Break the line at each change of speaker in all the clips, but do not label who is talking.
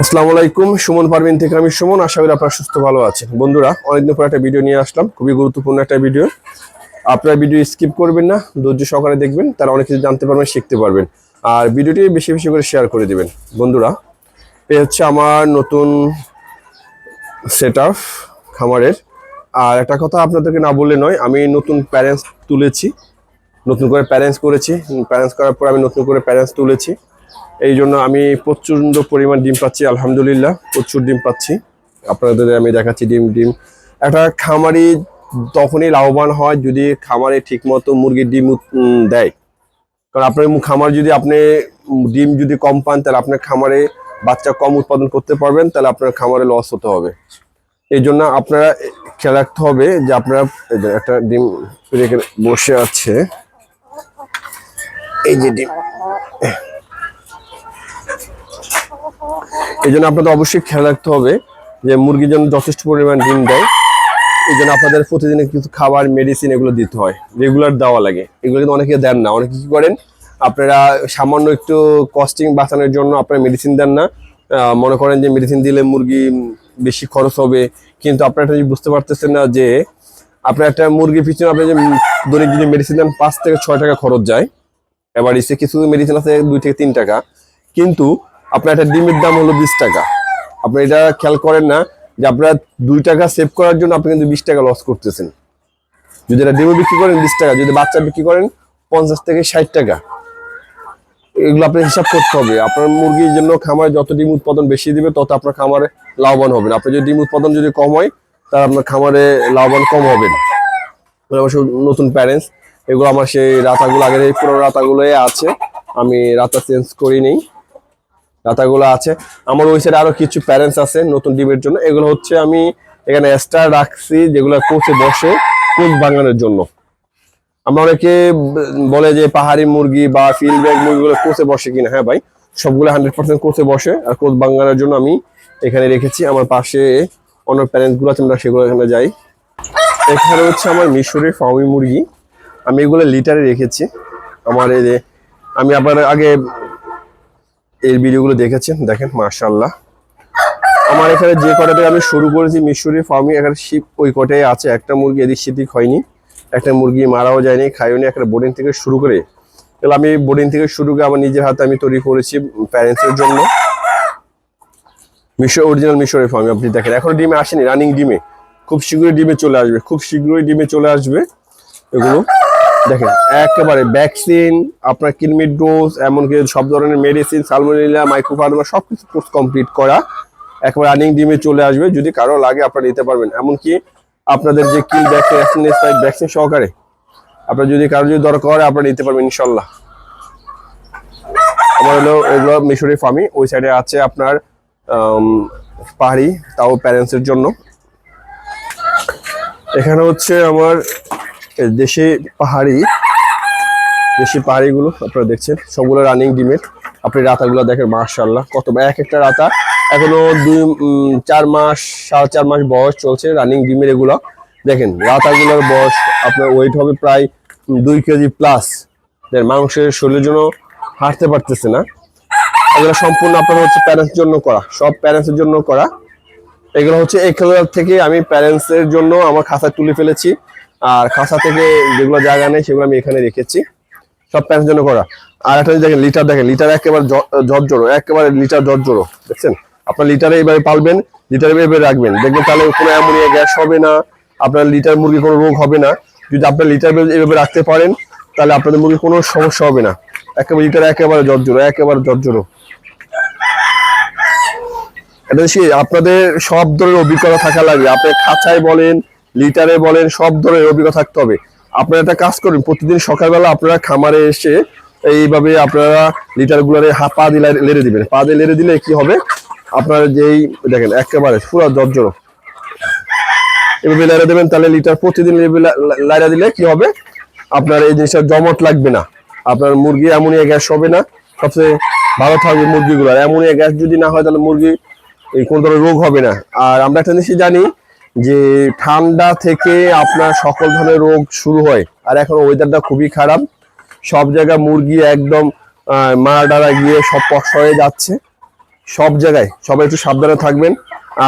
আসসালামু আলাইকুম, সুমন পারভিন থেকে আমি সুমন, আশা করি আপনারা সুস্থ, ভালো আছেন। বন্ধুরা, অনেকদিন পর একটা ভিডিও নিয়ে আসলাম, খুবই গুরুত্বপূর্ণ একটা ভিডিও আপনারা ভিডিও স্কিপ করবেন না, ধৈর্য সহকারে দেখবেন, তারা অনেক কিছু জানতে পারবেন, শিখতে পারবেন। আর ভিডিওটি বেশি বেশি করে শেয়ার করে দিবেন। বন্ধুরা, এ হচ্ছে আমার নতুন সেট খামারের। আর একটা কথা আপনাদেরকে না বললে নয়, আমি নতুন প্যারেন্টস তুলেছি। নতুন করে প্যারেন্টস করেছি। প্যারেন্টস করার পর আমি নতুন করে প্যারেন্টস তুলেছি। এই জন্য আমি প্রচণ্ড পরিমাণ ডিম পাচ্ছি, আলহামদুলিল্লাহ, প্রচুর ডিম পাচ্ছি। আপনাদের আমি দেখাচ্ছি ডিম ডিম। একটা খামারি তখনই লাভবান হয় যদি খামারে ঠিকমতো মুরগির ডিম দেয়। কারণ আপনার খামার যদি আপনি ডিম যদি কম পান, তাহলে আপনার খামারে বাচ্চা কম উৎপাদন করতে পারবেন, তাহলে আপনার খামারে লস হতে হবে। এই জন্য আপনারা খেয়াল রাখতে হবে যে আপনারা একটা ডিম রেখে বসে আছে। এই যে ডিম এই জন্য আপনাদের অবশ্যই খেয়াল রাখতে হবে যে মুরগি যেন যথেষ্ট পরিমাণ ডিম দেয়। এই জন্য আপনাদের প্রতিদিনে কিছু খাবার মেডিসিন এগুলো দিতে হয়। রেগুলার দেওয়া লাগে। এগুলো কিন্তু অনেকে দেন না। অনেকে কি করেন? আপনারা সামান্য একটু কস্টিং বাঁচানোর জন্য আপনারা মেডিসিন দেন না। মনে করেন যে মেডিসিন দিলে মুরগি বেশি খরচ হবে। কিন্তু আপনারা এটা বুঝতে পারতেছেন না যে আপনার একটা মুরগির পিছনে আপনি যে দৈনিক যদি মেডিসিন দেন, পাঁচ থেকে ছয় টাকা খরচ যায়। এবার এসে কিছু মেডিসিন আছে, দুই থেকে তিন টাকা। কিন্তু আপনার একটা ডিমের দাম হলো বিশ টাকা। আপনি এটা খেয়াল করেন না যে আপনার দুই টাকা সেভ করার জন্য আপনি কিন্তু বিশ টাকা লস করতেছেন। যদি এটা ডিমে বিক্রি করেন বিশ টাকা, যদি বাচ্চা বিক্রি করেন পঞ্চাশ থেকে ষাট টাকা। এগুলো আপনার হিসাব করতে হবে। আপনার মুরগির জন্য খামারে যত ডিম উৎপাদন বেশি দিবে, তত আপনার খামারে লাভবান হবেন। আপনি যদি ডিম উৎপাদন যদি কম হয়, তাহলে আপনার খামারে লাভবান কম হবে এগুলো অবশ্য নতুন প্যারেন্টস এগুলো আমার সেই রাতাগুলো, আগের এই পুরো রাতাগুলোই আছে। আমি রাতা চেঞ্জ করি নেই রাতাগুলো আছে। আমার ওই সাইডে আরও কিছু প্যারেন্টস আছে নতুন ডিমের জন্য। এগুলো হচ্ছে আমি এখানে এক্সট্রা রাখছি, যেগুলো কোচে বসে কোচ বাঙানোর জন্য। আমরা অনেকে বলে যে পাহাড়ি মুরগি বা ফিল্ড ব্যাগ মুরগিগুলো কোচে বসে কিনা। হ্যাঁ ভাই, সবগুলো হান্ড্রেড পার্সেন্ট কোচে বসে আর কোচ বাঙানোর জন্য আমি এখানে রেখেছি। আমার পাশে অন্য প্যারেন্টসগুলো আছে, আমরা সেগুলো এখানে যাই। এখানে হচ্ছে আমার মিশরি ফাউমি মুরগি। আমি এগুলো লিটারে রেখেছি। আমার এই যে, আমি আবার আগে এর ভিডিওগুলো দেখেছেন? দেখেন মার্শাল্লাহ আমার এখানে যে কটাতে আমি শুরু করেছি মিশরি ফার্মি এখানে শিপ ওই কটাই আছে। একটা মুরগি এদিক সেদিক হয়নি, একটা মুরগি মারাও যায়নি খাইওনি একটা বোর্ডিং থেকে শুরু করে, তাহলে আমি বোর্ডিং থেকে শুরু করে আমার নিজের হাতে আমি তৈরি করেছি প্যারেন্টসের জন্য। মিশর অরিজিনাল মিশরের ফার্মি আপনি দেখেন। এখনও ডিমে আসেনি রানিং ডিমে। খুব শীঘ্রই ডিমে চলে আসবে, খুব শীঘ্রই ডিমে চলে আসবে এগুলো। দেখেন, একেবারে ভ্যাকসিন আপনার কিলমিট ডোজ এমনকি সব ধরনের মেডিসিন সালমোনিলা মাইক্রোফার্মা সব কিছু কোর্স কমপ্লিট করা একবার রানিং ডিমে চলে আসবে, যদি কারও লাগে আপনারা নিতে পারবেন। এমনকি আপনাদের যে কিল ভ্যাকসিন ভ্যাকসিন সহকারে, আপনার যদি কারও যদি দরকার হয়, আপনারা নিতে পারবেন ইনশাল্লাহ আমার হলো এগুলো মিশরি ফার্মি ওই সাইডে আছে আপনার পাহাড়ি, তাও প্যারেন্টসের জন্য। এখানে হচ্ছে আমার দেশি পাহাড়ি, দেশি পাহাড়িগুলো আপনারা দেখছেন। সবগুলো রানিং ডিমের। আপনি রাতাগুলো দেখেন মার্শাল্লাহ কত এক একটা রাতা এখনও দুই চার মাস, সাড়ে চার মাস বয়স চলছে রানিং ডিমের এগুলো। দেখেন রাতাগুলোর বয়স আপনার ওয়েট হবে প্রায় দুই কেজি প্লাস মানুষের শরীরের জন্য হাঁটতে পারতেছে না। এগুলো সম্পূর্ণ আপনার হচ্ছে প্যারেন্টস জন্য করা। সব প্যারেন্টসের জন্য করা। এগুলো হচ্ছে এই খেলার থেকে আমি প্যারেন্টসের জন্য আমার খাঁচায় তুলে ফেলেছি। আর খাসা থেকে যেগুলো জায়গা নেই, সেগুলো আমি এখানে রেখেছি। সব প্যারেন্টস জন্য করা। আর একটা দেখেন লিটার দেখেন লিটার একেবারে জর্জরো একেবারে লিটার জর্জরো দেখছেন? আপনার লিটারে এইভাবে পালবেন লিটারে এইভাবে রাখবেন। দেখবেন তাহলে কোনো অ্যামোনিয়া গ্যাস হবে না, আপনার লিটার মুরগি কোনো রোগ হবে না। যদি আপনার লিটার এইভাবে রাখতে পারেন, তাহলে আপনাদের মুরগি কোনো সমস্যা হবে না। একেবারে লিটার একেবারে জর্জরো একেবারে জর্জরো এটা আপনাদের সব ধরনের অভিজ্ঞতা থাকা লাগবে আপনি খাঁচায় বলেন লিটারে বলেন সব ধরনের অভিজ্ঞতা থাকতে হবে। আপনারা একটা কাজ করুন, প্রতিদিন সকালবেলা আপনারা খামারে এসে এইভাবে আপনারা লিটার গুলারে পা দিয়ে লেড়ে দিবেন। পা দিয়ে লেড়ে দিলে কি হবে? আপনার যেই দেখেন, একেবারে পুরো জর্জর। এভাবে লেড়ে দেবেন, তাহলে লিটার প্রতিদিন লাইরা দিলে কি হবে? আপনার এই জিনিসটা জমট লাগবে না। আপনার মুরগি অ্যামোনিয়া গ্যাস হবে না। সবচেয়ে ভালো থাকবে মুরগিগুলো। অ্যামোনিয়া গ্যাস যদি না হয়, তাহলে মুরগি এই কোন ধরনের রোগ হবে না। আর আমরা একটা জিনিস জানি যে ঠান্ডা থেকে আপনার সকল ধরনের রোগ শুরু হয়, আর এখন ওয়েদারটা খুবই খারাপ। সব জায়গায় মুরগি একদম মারা ডারা গিয়ে সব পশ হয়ে যাচ্ছে। সব জায়গায় সবাই একটু সাবধানে থাকবেন।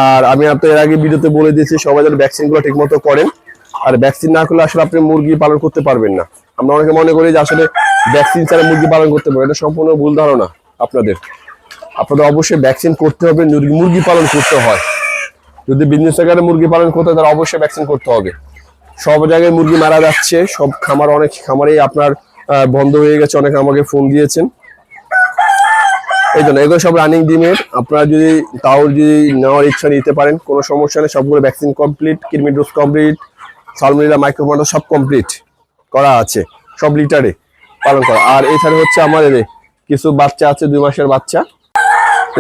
আর আমি আপনার এর আগে ভিডিওতে বলে দিয়েছি, সবাই যেন ভ্যাকসিনগুলো ঠিক মতো করেন। আর ভ্যাকসিন না করলে আসলে আপনি মুরগি পালন করতে পারবেন না। আমরা অনেকে মনে করি যে আসলে ভ্যাকসিন ছাড়া মুরগি পালন করতে পারবেন এটা সম্পূর্ণ ভুল ধারণা আপনাদের। আপনাদের অবশ্যই ভ্যাকসিন করতে হবে মুরগি পালন করতে হয়। যদি বিজনেস আকারে মুরগি পালন করতে তাহলে অবশ্যই ভ্যাকসিন করতে হবে। সব জায়গায় মুরগি মারা যাচ্ছে, সব খামার অনেক খামারেই আপনার বন্ধ হয়ে গেছে, অনেকে আমাকে ফোন দিয়েছেন। এই জন্য, এগুলো সব রানিং ডিমের। আপনারা যদি তাও যদি নেওয়ার ইচ্ছা নিতে পারেন, কোনো সমস্যা নেই, সবগুলো ভ্যাকসিন কমপ্লিট কিডনি ডোজ কমপ্লিট সালমিলা মাইক্রোমাটো সব কমপ্লিট করা আছে, সব লিটারে পালন করা। আর এছাড়া হচ্ছে আমার এদের কিছু বাচ্চা আছে, দুই মাসের বাচ্চা।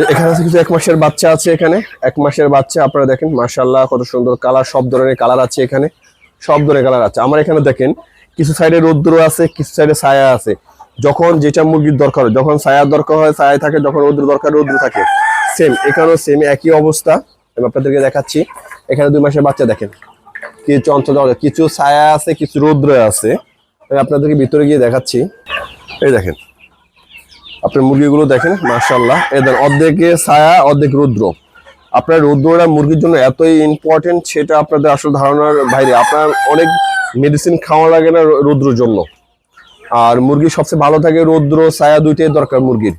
এখানে আছে কিছু এক মাসের বাচ্চা আছে এখানে। এক মাসের বাচ্চা, আপনারা দেখেন মাশাল্লাহ কত সুন্দর কালার, সব ধরনের কালার আছে এখানে। সব ধরনের কালার আছে। আমার এখানে দেখেন, কিছু সাইডে রৌদ্র আছে, কিছু সাইডে ছায়া আছে। যখন যেটা মুরগির দরকার হয় যখন ছায়ার দরকার হয় ছায়া থাকে, যখন রৌদ্র দরকার, রৌদ্র থাকে। সেম এখানেও সেম একই অবস্থা। আমি আপনাদেরকে দেখাচ্ছি। এখানে দুই মাসের বাচ্চা দেখেন। কিছু অঞ্চল কিছু ছায়া আছে, কিছু রৌদ্র আছে। আমি আপনাদেরকে ভিতরে গিয়ে দেখাচ্ছি। এই দেখেন। আপনার মুরগিগুলো দেখেন মার্শাল্লাহ এদের অর্ধেকে ছায়া, অর্ধেক রৌদ্র। আপনার রৌদ্রটা মুরগির জন্য এতই ইম্পর্টেন্ট সেটা আপনাদের আসল ধারণার বাইরে। আপনার অনেক মেডিসিন খাওয়া লাগে না রৌদ্রের জন্য। আর মুরগি সবচেয়ে ভালো থাকে রৌদ্র, ছায়া দুইটাই দরকার মুরগির।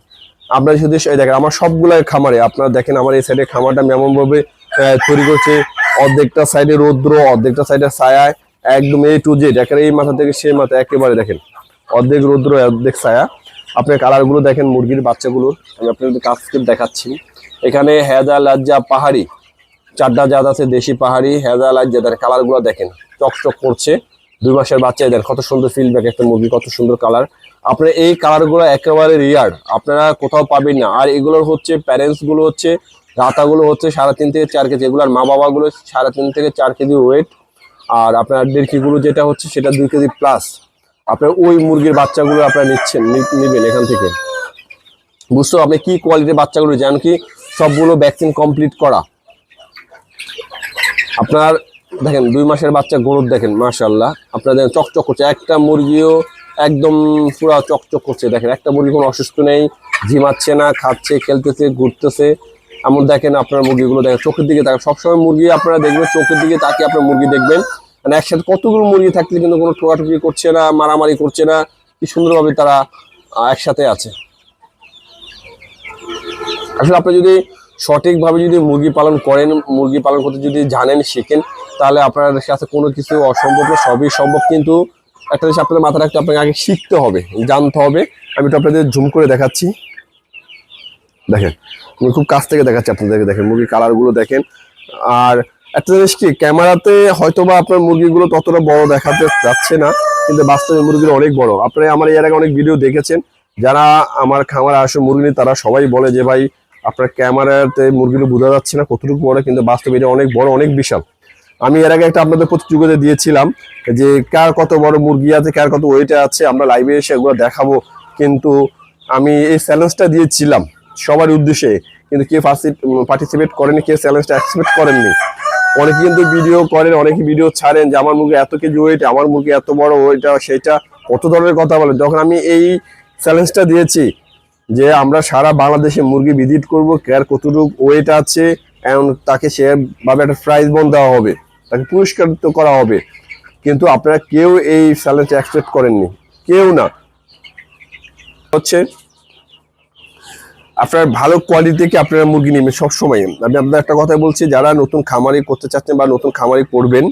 আপনারা যদি দেখেন, আমার সবগুলাই খামারে, আপনারা দেখেন আমার এই সাইডে খামারটা আমি এমনভাবে তৈরি করছে, অর্ধেকটা সাইডে রৌদ্র, অর্ধেকটা সাইডে ছায়া, একদম এই টু জেড একেবারে এই মাথা থেকে সেই মাথা একেবারে দেখেন। অর্ধেক রৌদ্র, অর্ধেক ছায়া। আপনার কালারগুলো দেখেন, মুরগির বাচ্চাগুলোর। আমি আপনাদের থেকে দেখাচ্ছি। এখানে হেদা লাজ্জা, পাহাড়ি। চারটা জাত আছে, দেশি পাহাড়ি হেদা লাজ্জা তার কালারগুলো দেখেন। চকচক করছে। দুই মাসের বাচ্চা, এদের কত সুন্দর ফিডব্যাক একটা মুরগি, কত সুন্দর কালার আপনার এই কালারগুলো একেবারে রিয়ার আপনারা কোথাও পাবেন না। আর এগুলোর হচ্ছে প্যারেন্টসগুলো হচ্ছে, রাতাগুলো হচ্ছে সাড়ে তিন থেকে চার কেজি। এগুলোর মা বাবাগুলো সাড়ে তিন থেকে চার কেজি ওয়েট আর আপনার দেড়কিগুলো যেটা হচ্ছে, সেটা দুই কেজি প্লাস আপনার ওই মুরগির বাচ্চাগুলো আপনারা নিচ্ছেন নিবেন এখান থেকে। বুঝতে আপনি কি কোয়ালিটির বাচ্চাগুলো জানেন কি সবগুলো ভ্যাকসিন কমপ্লিট করা। আপনার, দেখেন, দুই মাসের বাচ্চা গরুর দেখেন মাশাল্লাহ আপনার দেখেন, চকচক করছে। একটা মুরগিও একদম পুরা চকচক করছে। দেখেন, একটা মুরগি কোনো অসুস্থ নেই ঝিমাচ্ছে না, খাচ্ছে, খেলতেছে, ঘুরতেছে। এমন দেখেন আপনার মুরগিগুলো, দেখেন, চোখের দিকে তাকান। সবসময় মুরগি আপনারা দেখবেন, চোখের দিকে তাকিয়ে আপনার মুরগি দেখবেন। মানে একসাথে কতগুলো মুরগি থাকলে কিন্তু কোনো ঠোকাঠুকি করছে না, মারামারি করছে না, কি সুন্দরভাবে তারা একসাথে আছে। আসলে আপনি যদি সঠিকভাবে যদি মুরগি পালন করেন, মুরগি পালন করতে যদি জানেন, শিখেন, তাহলে আপনার কাছে কোনো কিছু অসম্ভব না, সবই সম্ভব, কিন্তু একটা জিনিস আপনাদের মাথায় রাখতে আপনাকে আগে শিখতে হবে, জানতে হবে। আমি তো আপনাদের জুম করে দেখাচ্ছি। দেখেন, আমি খুব কাছ থেকে দেখাচ্ছি আপনাদেরকে, দেখেন, মুরগির কালারগুলো দেখেন। আর একটা জিনিস কি, ক্যামেরাতে হয়তো বা আপনার মুরগিগুলো ততটা বড় দেখাতে যাচ্ছে না, কিন্তু বাস্তবে মুরগিগুলো অনেক বড়। আপনারা আমার এর আগে অনেক ভিডিও দেখেছেন, যারা আমার খামারে আসে মুরগি নিয়ে, তারা সবাই বলে যে, ভাই, আপনার ক্যামেরাতে মুরগিগুলো বোঝা যাচ্ছে না কতটুকু বড়, কিন্তু বাস্তবে এটা অনেক বড়, অনেক বিশাল। আমি এর আগে একটা আপনাদের প্রতিযোগিতা দিয়েছিলাম যে, কার কত বড় মুরগি আছে, কার কত ওয়েটে আছে, আমরা লাইভে এসে এগুলো দেখাবো, কিন্তু আমি এই চ্যালেঞ্জটা দিয়েছিলাম সবার উদ্দেশ্যে, কিন্তু কেউ পার্টিসিপেট করেনি কেউ চ্যালেঞ্জটা অ্যাকসেপ্ট করেননি। অনেকে কিন্তু ভিডিও করেন, অনেকে ভিডিও ছাড়েন যে আমার মুখে এত কেজি ওয়েট আমার মুখে এত বড় ওইটা সেটা কত ধরনের কথা বলেন যখন আমি এই চ্যালেঞ্জটা দিয়েছি যে আমরা সারা বাংলাদেশে মুরগি ভিজিট করব কার কতটুকু ওয়েট আছে এবং তাকে সেভাবে একটা প্রাইজ বন দেওয়া হবে, তাকে পুরস্কৃত করা হবে। কিন্তু আপনারা কেউ এই চ্যালেঞ্জ অ্যাকসেপ্ট করেননি। কেউ না। হচ্ছে আপনার ভালো কোয়ালিটি থেকে আপনারা মুরগি নেবেন সবসময়। আমি আপনার একটা কথা বলছি, যারা নতুন খামারি করতে চাচ্ছেন বা নতুন খামারি করবেন,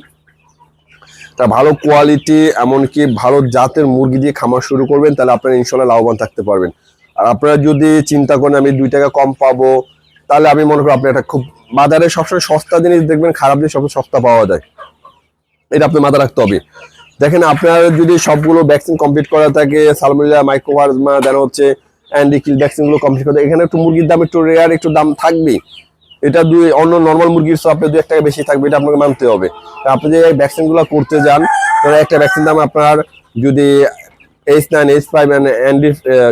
তা ভালো কোয়ালিটি এমনকি ভালো জাতের মুরগি দিয়ে খামার শুরু করবেন, তাহলে আপনারা ইনশাল্লাহ লাভবান থাকতে পারবেন। আর আপনারা যদি চিন্তা করেন আমি দুই টাকা কম পাবো, তাহলে আমি মনে করি আপনি একটা খুব বাজারে সবসময় সস্তা জিনিস দেখবেন, খারাপ জিনিস সবসময় সস্তা পাওয়া যায়। এটা আপনি মাথা রাখতে হবে। দেখেন আপনার যদি সবগুলো ভ্যাকসিন কমপ্লিট করা থাকে সালমোনেলা মাইক্রোভার্জমা দেন হচ্ছে অ্যান্ডিকিল ভ্যাকসিনগুলো কমপ্লিট করে এখানে একটু মুরগির দাম একটু রেয়ার একটু দাম থাকবে এটা দুই অন্য নর্মাল মুরগির সব আপনি দু এক টাকা বেশি থাকবে, এটা আপনাকে মানতে হবে। আপনি যে এই ভ্যাকসিনগুলো করতে যান তাহলে একটা ভ্যাকসিন দাম আপনার যদি এইচ নাইন এইচ ফাইভ অ্যান্ডি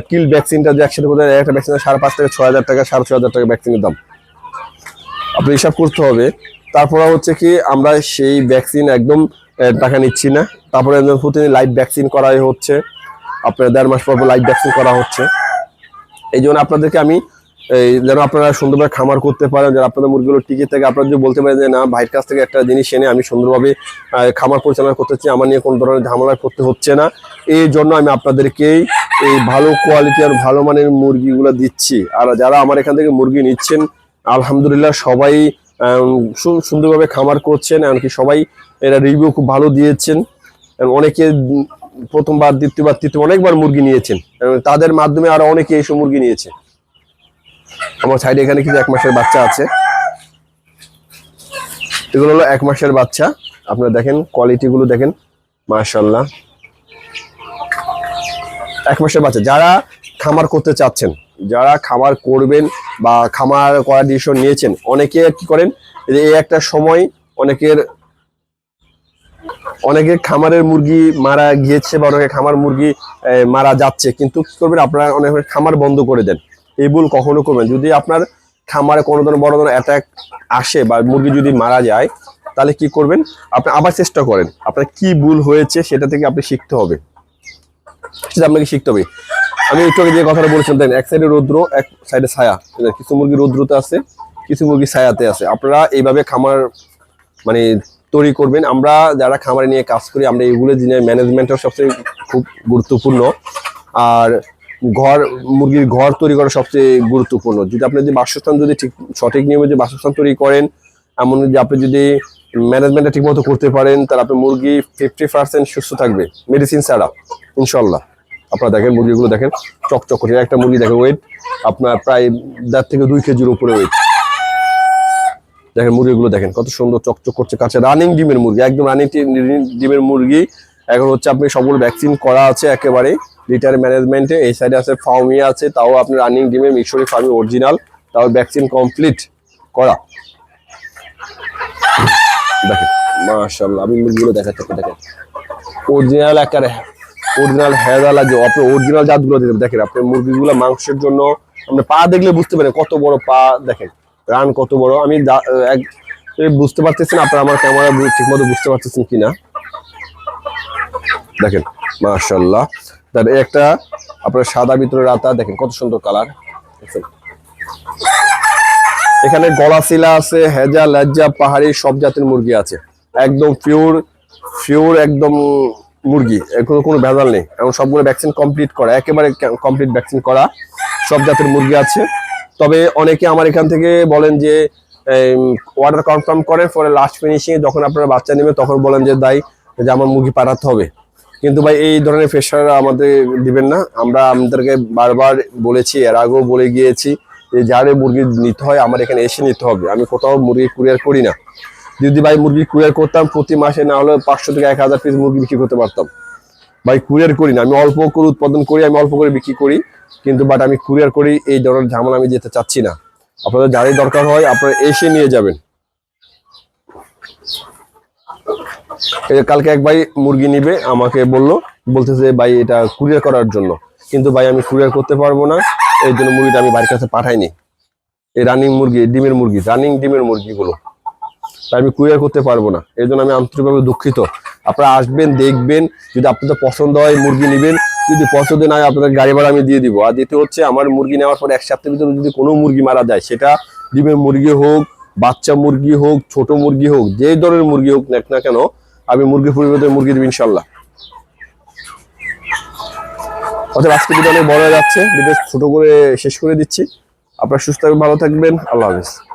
কিল ভ্যাকসিনটা যে একসাথে করতে একটা ভ্যাকসিন সাড়ে পাঁচ থেকে ছয় হাজার টাকা, সাড়ে ছয় হাজার টাকা ভ্যাকসিনের দাম। আপনি হিসাব করতে হবে। তারপরে হচ্ছে কি, আমরা সেই ভ্যাকসিন একদম টাকা নিচ্ছি না। তারপরে প্রতিদিন লাইভ ভ্যাকসিন করাই হচ্ছে। আপনার দেড় মাস পর লাইভ ভ্যাকসিন করা হচ্ছে। এই জন্য আপনাদেরকে আমি যেন আপনারা সুন্দরভাবে খামার করতে পারেন, যেন আপনাদের মুরগিগুলো টিকে থাকে। আপনারা যদি বলতে পারেন যে, না, ভাইয়ের কাছ থেকে একটা জিনিস এনে আমি সুন্দরভাবে খামার পরিচালনা করতে চাই, আমার নিয়ে কোনো ধরনের ঝামেলা করতে হচ্ছে না। এই জন্য আমি আপনাদেরকেই এই ভালো কোয়ালিটি আর ভালো মানের মুরগিগুলো দিচ্ছি। আর যারা আমার এখান থেকে মুরগি নিচ্ছেন, আলহামদুলিল্লাহ সবাই সুন্দরভাবে খামার করছেন। এমনকি সবাই এরা রিভিউ খুব ভালো দিয়েছেন। অনেকে প্রথমবার, দ্বিতীয়বার তৃতীয় অনেকবার মুরগি নিয়েছেন এবং তাদের মাধ্যমে আরও অনেকে এইসব মুরগি নিয়েছে। আমার সাইডে এখানে কিছু এক মাসের বাচ্চা আছে। এগুলো হলো এক মাসের বাচ্চা। আপনারা দেখেন কোয়ালিটি গুলো দেখেন। মাশাল্লাহ এক মাসের বাচ্চা। যারা খামার করতে চাচ্ছেন, যারা খামার করবেন বা খামার করার ডিসিশন নিয়েছেন, অনেকে কি করেন? এই একটা সময় অনেকের অনেকের খামারের মুরগি মারা গিয়েছে বা অনেকে খামার মুরগি মারা যাচ্ছে, কিন্তু কি করবেন? আপনারা অনেক খামার বন্ধ করে দেন। এই ভুল কখনো করবেন যদি আপনার খামারে কোনো ধরনের বড় ধরনের অ্যাটাক আসে বা মুরগি যদি মারা যায়, তাহলে কি করবেন? আপনি আবার চেষ্টা করেন। আপনার কি ভুল হয়েছে সেটা থেকে আপনি শিখতে হবে। সেটা আপনাকে শিখতে হবে। আমি একটু আগে যে কথাটা বলেছিলাম, দেখেন, এক সাইডে রৌদ্র, এক সাইডে ছায়া। কিছু মুরগি রৌদ্রতে আছে, কিছু মুরগি ছায়াতে আছে। আপনারা এইভাবে খামার মানে তৈরি করবেন। আমরা যারা খামারে নিয়ে কাজ করি, আমরা এগুলো জিনিস ম্যানেজমেন্টও সবচেয়ে খুব গুরুত্বপূর্ণ। আর ঘর, মুরগির ঘর তৈরি করা সবচেয়ে গুরুত্বপূর্ণ। যদি আপনি যদি বাসস্থান যদি ঠিক, সঠিক নিয়মে যে বাসস্থান তৈরি করেন, এমন যে আপনি যদি ম্যানেজমেন্টটা ঠিক মতো করতে পারেন, তাহলে আপনার মুরগি ফিফটি পার্সেন্ট সুস্থ থাকবে মেডিসিন ছাড়া ইনশাল্লাহ আপনারা দেখেন মুরগিগুলো দেখেন, চকচক করে। একটা মুরগি দেখেন ওয়েট আপনার প্রায় দেড় থেকে দুই কেজির উপরে ওয়েট দেখেন মুরগিগুলো দেখেন, কত সুন্দর চকচক করছে, কাছে রানিং ডিমের মুরগি, একদম রানিং ডিমের মুরগি। এখন হচ্ছে আপনি সবগুলো ভ্যাকসিন করা আছে একেবারে লিটার ম্যানেজমেন্টে এই সাইডে আছে ফার্মি আছে, তাও আপনি রানিং ডিমের মিশরি ফার্মি অরিজিনাল তাও ভ্যাকসিন কমপ্লিট করা। দেখেন মাশাল্লাহ আমি মুরগিগুলো আপনি দেখেন। অরিজিনাল একারে অরিজিনাল হেদালা যে আপনি অরিজিনাল জাতগুলো দেখেন, আপনি মুরগিগুলো মাংসের জন্য, আপনি পা দেখলে বুঝতে পারেন কত বড় পা, দেখেন। রান কত বড়? আমি এক বুঝতে পারতেছেন আপনারা আমার ক্যামেরা ঠিক মতো বুঝতে পারতেছেন কিনা? দেখেন মাশাল্লাহ তার একটা আপনার সাদা ভিতরে রাতা, দেখেন কত সুন্দর কালার এখানে গলা শিলা আছে, হেজা, লজ্জা, পাহাড়ি, সব জাতের মুরগি আছে। একদম পিওর পিওর একদম মুরগি। এগুলো কোনো ভেজাল নেই। এবং সবগুলো ভ্যাকসিন কমপ্লিট করা, একেবারে কমপ্লিট ভ্যাকসিন করা, সব জাতের মুরগি আছে। তবে অনেকে আমার এখান থেকে বলেন যে অর্ডার কনফার্ম করেন পরে লাস্ট ফিনিশিং যখন আপনারা বাচ্চা নেবে, তখন বলেন যে, দাই, যে আমার মুরগি পাঠাতে হবে। কিন্তু ভাই, এই ধরনের প্রেশার আমাদের দিবেন না। আমরা আমাদেরকে বারবার বলেছি, এর আগেও বলে গিয়েছি যে, যারে মুরগি নিতে হয়, আমার এখানে এসে নিতে হবে। আমি কোথাও মুরগি কুরিয়ার করি না। যদি ভাই মুরগি কুরিয়ার করতাম, প্রতি মাসে না হলে পাঁচশো থেকে এক হাজার পিস মুরগি বিক্রি করতে পারতাম। ভাই কুরিয়ার করি না। আমি অল্প করে উৎপাদন করি, আমি অল্প করে বিক্রি করি, কিন্তু বাট আমি কুরিয়ার করি, এই ধরনের ঝামেলা আমি যেতে চাচ্ছি না। আপনাদের যারই দরকার হয়, আপনারা এসে নিয়ে যাবেন। কালকে এক ভাই মুরগি নিবে, আমাকে বলল, বলতেছে, ভাই, এটা কুরিয়ার করার জন্য। কিন্তু ভাই, আমি কুরিয়ার করতে পারব না, এই জন্য মুরগিটা আমি বাড়ির কাছে পাঠাইনি। এই রানিং মুরগি, ডিমের মুরগি রানিং ডিমের মুরগিগুলো। তাই আমি কুরিয়ার করতে পারব না। এই জন্য আমি আন্তরিকভাবে দুঃখিত। আপনারা আসবেন, দেখবেন, যদি আপনাদের পছন্দ হয়, মুরগি নেবেন। যদি পছন্দ না হয়, আপনাদের গাড়ি ভাড়া আমি দিয়ে দিব। আর দ্বিতীয় হচ্ছে, আমার মুরগি নেওয়ার পর এক সপ্তাহের ভিতরে যদি কোনো মুরগি মারা যায়, সেটা ডিমের মুরগি হোক, বাচ্চা মুরগি হোক, ছোট মুরগি হোক, যে ধরনের মুরগি হোক না কেন, আমি মুরগি পরিবর্তে মুরগি দেবো ইনশাল্লাহ অতএব আজকে ভিডিও অনেক বড় যাচ্ছে। ভিডিও ছোট করে শেষ করে দিচ্ছি। আপনারা সুস্থ ভালো থাকবেন। আল্লাহ হাফিজ।